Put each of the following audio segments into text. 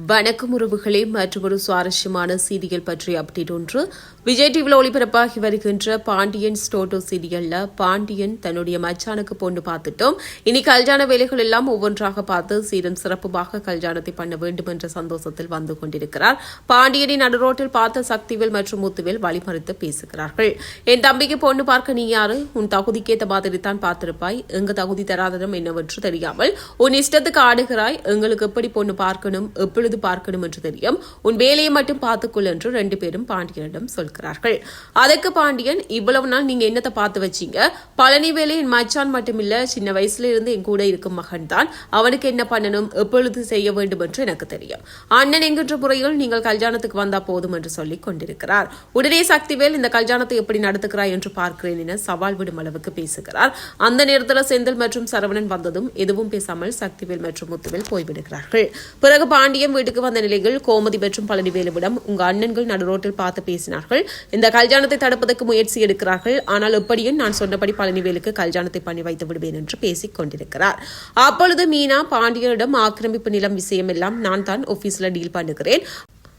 வணக்கம் உறவுகளே மற்றும் ஒரு சுவாரஸ்யமான சீரியல் பற்றிய அப்டேட் ஒன்று. விஜய் டிவியில் ஒளிபரப்பாகி வருகின்ற பாண்டியன் ஸ்டோட்டோ சீரியல்ல பாண்டியன் தன்னுடைய மச்சானுக்கு பொண்ணு பார்த்துட்டோம். இனி கல்யாண வேலைகள் எல்லாம் ஒவ்வொன்றாக பார்த்து சீரும் சிறப்புமாக கல்யாணத்தை பண்ண வேண்டும் என்ற சந்தோஷத்தில் வந்து கொண்டிருக்கிறார். பாண்டியனின் நடுரோட்டில் பார்த்த சக்திவேல் மற்றும் முத்துவேல் வழிமறித்து பேசுகிறார்கள். என் தம்பிக்கு பொண்ணு பார்க்க நீ யாரு? உன் தகுதிக்கேற்ற மாதிரி தான் பார்த்திருப்பாய். எங்க தகுதி தராதனம் என்னவென்று தெரியாமல் உன் இஷ்டத்துக்கு ஆடுகிறாய். எங்களுக்கு எப்படி பொண்ணு பார்க்கணும்? எப்பொழுது பார்க்கணும் என்று தெரியும். உன் வேலையை மட்டும் பார்த்துக்கொள் என்று ரெண்டு பேரும் பாண்டியனிடம் சொல்கிறார்கள். அதற்கு பாண்டியன் இவ்வளவு நாள் நீங்க என்னத்தை பார்த்து வச்சீங்க? பழனி வேலை என் மச்சான் மட்டுமில்ல சின்ன வயசுல இருந்து என் கூட இருக்கும் மகன் தான். அவனுக்கு என்ன பண்ணணும்? எப்பொழுது செய்ய வேண்டும் என்று எனக்கு தெரியும். அண்ணன் என்கின்ற முறையில் நீங்கள் கல்யாணத்துக்கு வந்தா போதும் என்று சொல்லி கொண்டிருக்கிறார். உடனே சக்திவேல் இந்த கல்யாணத்தை எப்படி நடத்துகிறாய் என்று பார்க்கிறேன் என சவால் விடும் அளவுக்கு பேசுகிறார். அந்த நேரத்தில் செந்தில் மற்றும் சரவணன் வந்ததும் எதுவும் பேசாமல் சக்திவேல் மற்றும் முத்துவேல் போய்விடுகிறார்கள். பிறகு பாண்டியம் பாண்டியன் வீட்டுக்கு வந்த நிலையில் கோமதி மற்றும் பழனிவேலுவிடம் உங்க அண்ணன்கள் நடுரோட்டில் பார்த்து பேசினார்கள். இந்த கல்யாணத்தை தடுப்பதற்கு முயற்சி எடுக்கிறார்கள். ஆனால் எப்படியும் நான் சொன்னபடி பழனிவேலுக்கு கல்யாணத்தை பண்ணி வைத்து விடுவேன் என்று பேசிக் கொண்டிருக்கிறார். அப்பொழுது மீனா பாண்டியனிடம் ஆக்கிரமிப்பு நிலம் விஷயம் எல்லாம் நான் தான் ஆபீஸ்ல டீல் பண்ணுகிறேன்.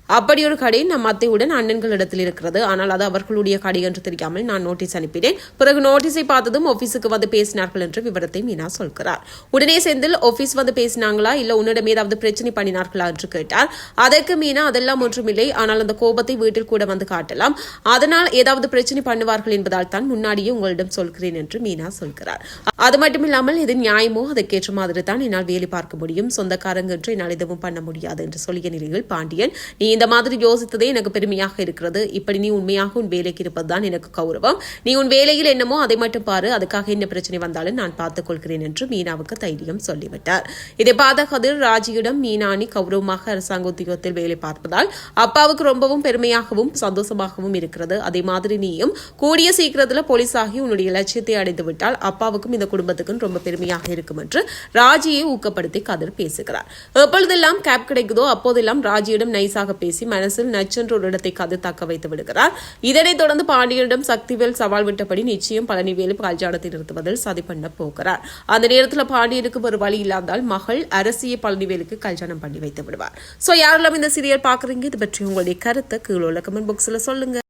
அப்படி ஒரு கடை நம் அத்தையுடன் அண்ணன்களிடத்தில் இருக்கிறது. ஆனால் அது அவர்களுடைய கடை என்று தெரியாமல் நான் நோட்டீஸ் அனுப்பினேன். பிறகு நோட்டீஸை பார்த்ததும் ஆபீஸுக்கு வந்து பேசினார்கள் என்று விவரத்தை மீனா சொல்கிறார். உடனே செந்தில் ஆபீஸ் வந்து பேசினாங்களா? இல்ல உன்னிடம் ஏதாவது பிரச்சனை பண்ணினார்களா? என்று கேட்டார். அதற்கு மீனா அதெல்லாம் ஒன்றுமில்லை. ஆனால் அந்த கோபத்தை வீட்டில் கூட வந்து காட்டலாம். அதனால் ஏதாவது பிரச்சனை பண்ணுவார்கள் என்பதால் தான் முன்னாடியே உங்களிடம் சொல்கிறேன் என்று மீனா சொல்கிறார். அது மட்டும் இல்லாமல் இது நியாயமோ அதற்கேற்ற மாதிரி தான் என்னால் வேலை பார்க்க முடியும். சொந்தக்காரங்க என்று என்னால் எதுவும் பண்ண முடியாது என்று சொல்லிய நிலையில் பாண்டியன் நீ இந்த மாதிரி யோசித்ததே எனக்கு பெருமையாக இருக்கிறது. இப்படி நீ உண்மையாக உன் வேலைக்கு இருப்பதுதான் எனக்கு கௌரவம். நீ உன் வேலையில் என்னமோ அதை மட்டும் பாரு. அதுக்காக என்ன பிரச்சனை வந்தாலும் நான் பார்த்துக் கொள்கிறேன் என்று மீனாவுக்கு தைரியம் சொல்லிவிட்டார். இதை பார்த்த கதிர் ராஜியிடம் மீனாணி கௌரவமாக அரசாங்க உத்தியோகத்தில் வேலை பார்ப்பதால் அப்பாவுக்கு ரொம்பவும் பெருமையாகவும் சந்தோஷமாகவும் இருக்கிறது. அதே மாதிரி நீயும் கூடிய சீக்கிரத்தில் போலீஸாகி உன்னுடைய லட்சியத்தை அடைந்து விட்டால் அப்பாவுக்கும் இந்த குடும்பத்துக்கும் ரொம்ப பெருமையாக இருக்கும் என்று ராஜியை ஊக்கப்படுத்தி கதிர் பேசுகிறார். எப்பொழுதெல்லாம் கேப் கிடைக்குதோ அப்போதெல்லாம் ராஜியிடம் நைஸாக பேசி மனசில் நச்சென்ற ஒரு இடத்தை கது தக்க வைத்து விடுகிறார். இதனைத் தொடர்ந்து பாண்டியனிடம் சக்திவேல் சவால் விட்டபடி நிச்சயம் பழனிவேலு கல்யாணத்தை நிறுத்துவதில் சதி பண்ண போகிறார். அந்த நேரத்தில் பாண்டியனுக்கு ஒரு வழி இல்லாதால் மகள் அரசியை பழனிவேலுக்கு கல்யாணம் பண்ணி வைத்து விடுவார். சோ யாரெல்லாம் இந்த சீரியல் பாக்குறீங்க இது பற்றி உங்களுடைய கருத்தை கீழே உள்ள கமெண்ட் பாக்ஸ்ல சொல்லுங்க.